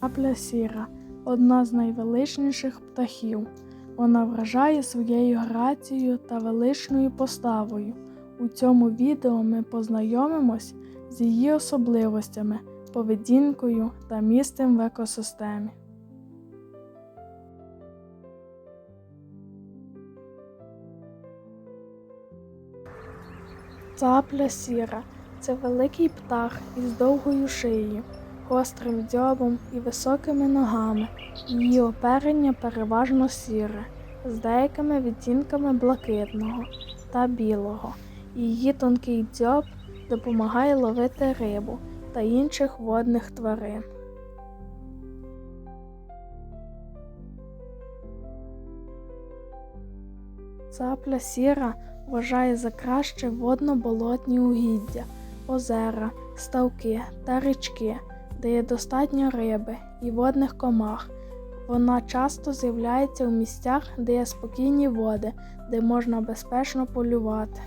Капля сіра одна з найвеличніших птахів. Вона вражає своєю грацією та величною поставою. У цьому відео ми познайомимось з її особливостями, поведінкою та місцем в екосистемі. Цапля сіра це великий птах із довгою шиєю, гострим дзьобом і високими ногами. Її оперення переважно сіре, з деякими відтінками блакитного та білого. Її тонкий дзьоб допомагає ловити рибу та інших водних тварин. Цапля сіра вважає за краще водно-болотні угіддя, озера, ставки та річки, де є достатньо риби і водних комах. Вона часто з'являється у місцях, де є спокійні води, де можна безпечно полювати.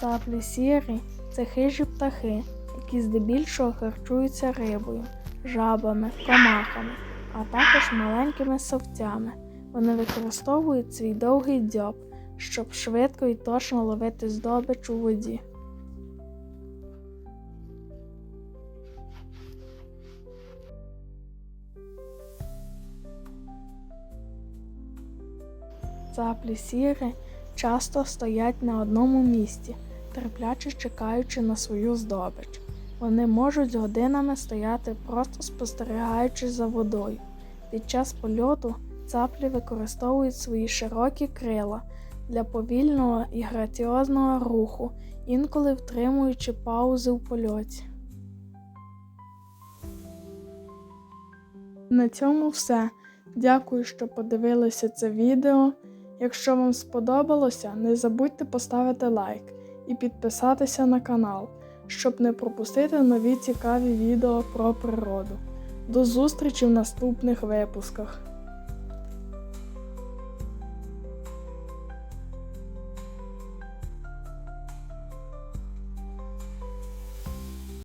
Цаплі сірі це хижі птахи, які здебільшого харчуються рибою, жабами, комахами, а також маленькими совцями. Вони використовують свій довгий дзьоб, щоб швидко і точно ловити здобич у воді. Цаплі сіри часто стоять на одному місці, терпляче чекаючи на свою здобич. Вони можуть годинами стояти, просто спостерігаючи за водою. Під час польоту цаплі використовують свої широкі крила для повільного і граціозного руху, інколи втримуючи паузи в польоті. На цьому все. Дякую, що подивилися це відео. Якщо вам сподобалося, не забудьте поставити лайк і підписатися на канал, щоб не пропустити нові цікаві відео про природу. До зустрічі в наступних випусках!